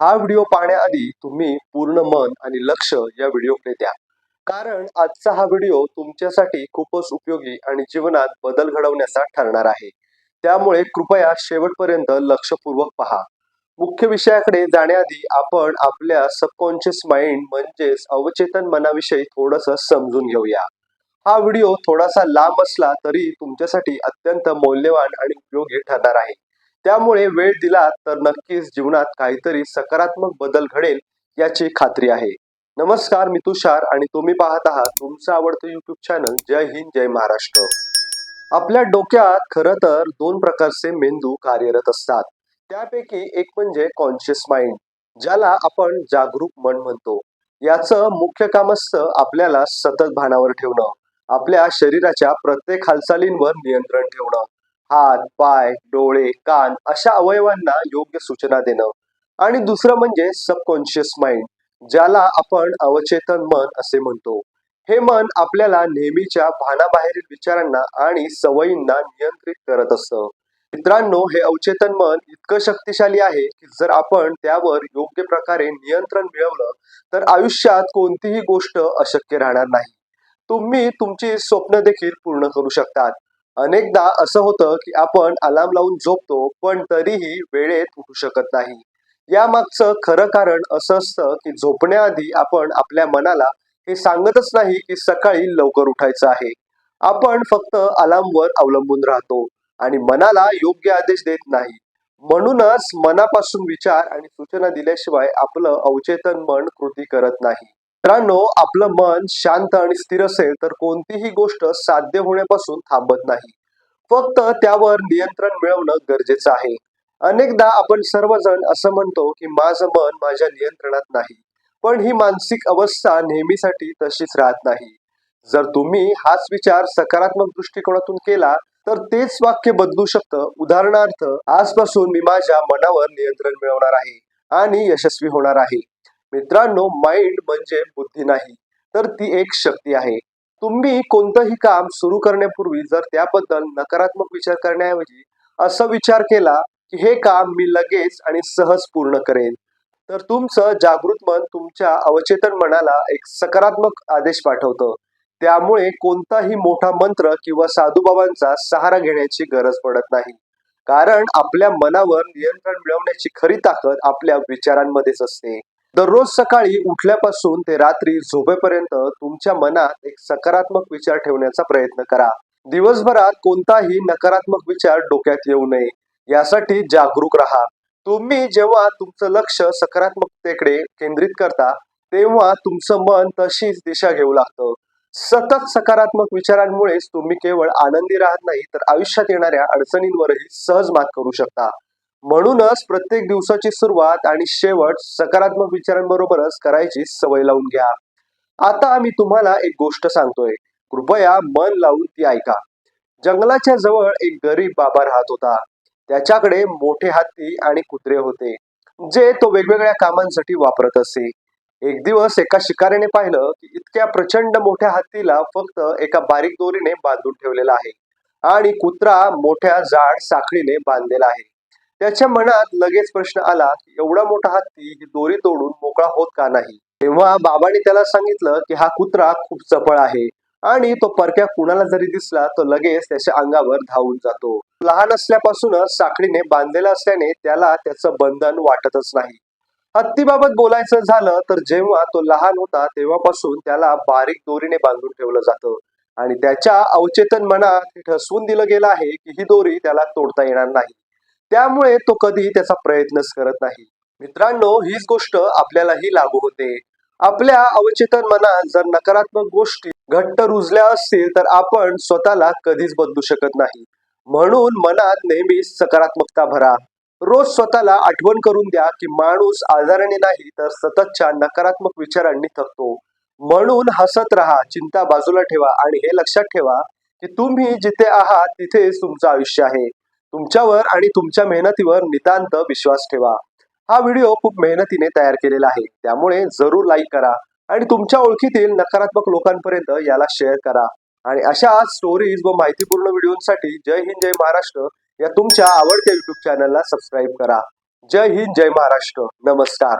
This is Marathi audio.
हा व्हिडिओ पाहण्याआधी तुम्ही पूर्ण मन आणि लक्ष या व्हिडिओकडे द्या. कारण आजचा हा व्हिडिओ तुमच्यासाठी खूपच उपयोगी आणि जीवनात बदल घडवण्याचा ठरणार आहे. त्यामुळे कृपया शेवटपर्यंत लक्षपूर्वक पहा. मुख्य विषयाकडे जाण्याआधी आपण आपल्या सबकॉन्शियस माइंड म्हणजेच अवचेतन मनाविषयी थोडस समजून घेऊया. हा व्हिडिओ थोडासा लांब असला तरी तुमच्यासाठी अत्यंत मौल्यवान आणि उपयोगी ठरणार आहे. त्यामुळे वेळ दिला तर नक्कीच जीवनात काहीतरी सकारात्मक बदल घडेल याची खात्री आहे. नमस्कार मी तुषार आणि तुम्ही पाहत आहात तुमचं आवडतं युट्यूब चॅनल जय हिंद जय महाराष्ट्र. आपल्या डोक्यात खरं तर दोन प्रकारचे मेंदू कार्यरत असतात. त्यापैकी एक म्हणजे कॉन्शियस माइंड ज्याला आपण जागरूक मन म्हणतो. याचं मुख्य काम असतं आपल्याला सतत भानावर ठेवणं आपल्या शरीराच्या प्रत्येक हालचालींवर नियंत्रण ठेवणं. हात पाय डोळे कान अशा अवयवांना योग्य सूचना देणं. आणि दुसरं म्हणजे सबकॉन्शियस माइंड ज्याला आपण अवचेतन मन असे म्हणतो. हे मन आपल्याला नेहमीच्या भानाबाहेरील विचारांना आणि सवयींना नियंत्रित करत असतं. मित्रांनो हे अवचेतन मन इतकं शक्तिशाली आहे की जर आपण त्यावर योग्य प्रकारे नियंत्रण मिळवलं तर आयुष्यात कोणतीही गोष्ट अशक्य राहणार नाही. तुम्ही तुमची स्वप्न देखील पूर्ण करू शकतात. अनेकदा असं होतं की आपण अलार्म लावून झोपतो पण तरीही वेळेत उठू शकत नाही. यामागचं खरं कारण असं असतं की झोपण्याआधी आपण आपल्या मनाला हे सांगतच नाही की सकाळी लवकर उठायचं आहे. आपण फक्त अलार्मवर अवलंबून राहतो आणि मनाला योग्य आदेश देत नाही. म्हणूनच मनापासून विचार आणि सूचना दिल्याशिवाय आपलं अवचेतन मन कृती करत नाही. मित्रांनो आपलं मन शांत आणि स्थिर असेल तर कोणतीही गोष्ट साध्य होण्यापासून थांबत नाही. फक्त त्यावर नियंत्रण मिळवणं गरजेचं आहे. अनेकदा आपण सर्वजण असं म्हणतो की माझं मन माझ्या नियंत्रणात नाही. पण ही मानसिक अवस्था नेहमीसाठी तशीच राहत नाही. जर तुम्ही हाच विचार सकारात्मक दृष्टिकोनातून केला तर तेच वाक्य बदलू शकतं. उदाहरणार्थ आजपासून मी माझ्या मनावर नियंत्रण मिळवणार आहे आणि यशस्वी होणार आहे. मित्रांनो माइंड म्हणजे बुद्धी नाही तर ती एक शक्ती आहे. तुम्ही कोणतंही काम सुरू करण्यापूर्वी जर त्याबद्दल नकारात्मक विचार करण्याऐवजी असा विचार केला की हे काम मी लगेच आणि सहज पूर्ण करेन तर तुमचं जागृत मन तुमच्या अवचेतन मनाला एक सकारात्मक आदेश पाठवतं. त्यामुळे कोणताही मोठा मंत्र किंवा साधूबाबांचा सहारा घेण्याची गरज पडत नाही. कारण आपल्या मनावर नियंत्रण मिळवण्याची खरी ताकद आपल्या विचारांमध्येच असते. दररोज सकाळी उठल्यापासून ते रात्री झोपेपर्यंत तुमच्या मनात एक सकारात्मक विचार ठेवण्याचा प्रयत्न करा. दिवसभरात कोणताही नकारात्मक विचार डोक्यात येऊ नये. यासाठी जागरूक राहा. तुम्ही जेव्हा तुमचं लक्ष सकारात्मकतेकडे केंद्रित करता तेव्हा तुमचं मन तशीच दिशा घेऊ लागतं. सतत सकारात्मक विचारांमुळेच तुम्ही केवळ आनंदी राहत नाही तर आयुष्यात येणाऱ्या अडचणींवरही सहज मात करू शकता. म्हणूनच प्रत्येक दिवसाची सुरुवात आणि शेवट सकारात्मक विचारांबरोबरच करायची सवय लावून घ्या. आता आम्ही तुम्हाला एक गोष्ट सांगतोय. कृपया मन लावून ती ऐका. जंगलाच्या जवळ एक गरीब बाबा राहत होता. त्याच्याकडे मोठे हत्ती आणि कुत्रे होते जे तो वेगवेगळ्या कामांसाठी वापरत असे. एक दिवस एका शिकाऱ्याने पाहिलं की इतक्या प्रचंड मोठ्या हत्तीला फक्त एका बारीक दोरीने बांधून ठेवलेला आहे आणि कुत्रा मोठ्या जाड साखळीने बांधलेला आहे. त्याच्या मनात लगेच प्रश्न आला की एवढा मोठा हत्ती ही दोरी तोडून मोकळा होत का नाही? तेव्हा बाबांनी त्याला सांगितलं की हा कुत्रा खूप चपळ आहे आणि तो परक्या कुणाला जरी दिसला तो लगेच त्याच्या अंगावर धावून जातो. लहान असल्यापासूनच साखळीने बांधलेला असल्याने त्याला त्याचं बंधन वाटतच नाही. हत्तीबाबत बोलायचं झालं तर जेव्हा तो लहान होता तेव्हापासून त्याला बारीक दोरीने बांधून ठेवलं जातं आणि त्याच्या अवचेतन मनात ठसवून दिलं गेलं आहे की ही दोरी त्याला तोडता येणार नाही. त्यामुळे तो कधी त्याचा प्रयत्नच करत नाही. मित्रांनो हीच गोष्ट आपल्यालाही लागू होते. आपल्या अवचेतन मनात जर नकारात्मक गोष्टी घट्ट रुजल्या असतील तर आपण स्वतःला कधीच बदलू शकत नाही. म्हणून मनात नेहमीच सकारात्मकता भरा. रोज स्वतःला आठवण करून द्या की माणूस आजाराने नाही तर सततच्या नकारात्मक विचारांनी थकतो. म्हणून हसत राहा चिंता बाजूला ठेवा आणि हे लक्षात ठेवा की तुम्ही जिथे आहात तिथेच तुमचं आयुष्य आहे. तुमच्यावर आणि तुमच्या मेहनतीवर नितांत विश्वास ठेवा. हा व्हिडिओ खूप मेहनतीने तयार केलेला आहे. त्यामुळे जरूर लाईक करा आणि तुमच्या ओळखीतील नकारात्मक लोकांपर्यंत याला शेअर करा. आणि अशा स्टोरीज व माहितीपूर्ण व्हिडिओसाठी जय हिंद जय महाराष्ट्र या तुमच्या आवडत्या युट्यूब चॅनलला सबस्क्राईब करा. जय हिंद जय महाराष्ट्र. नमस्कार.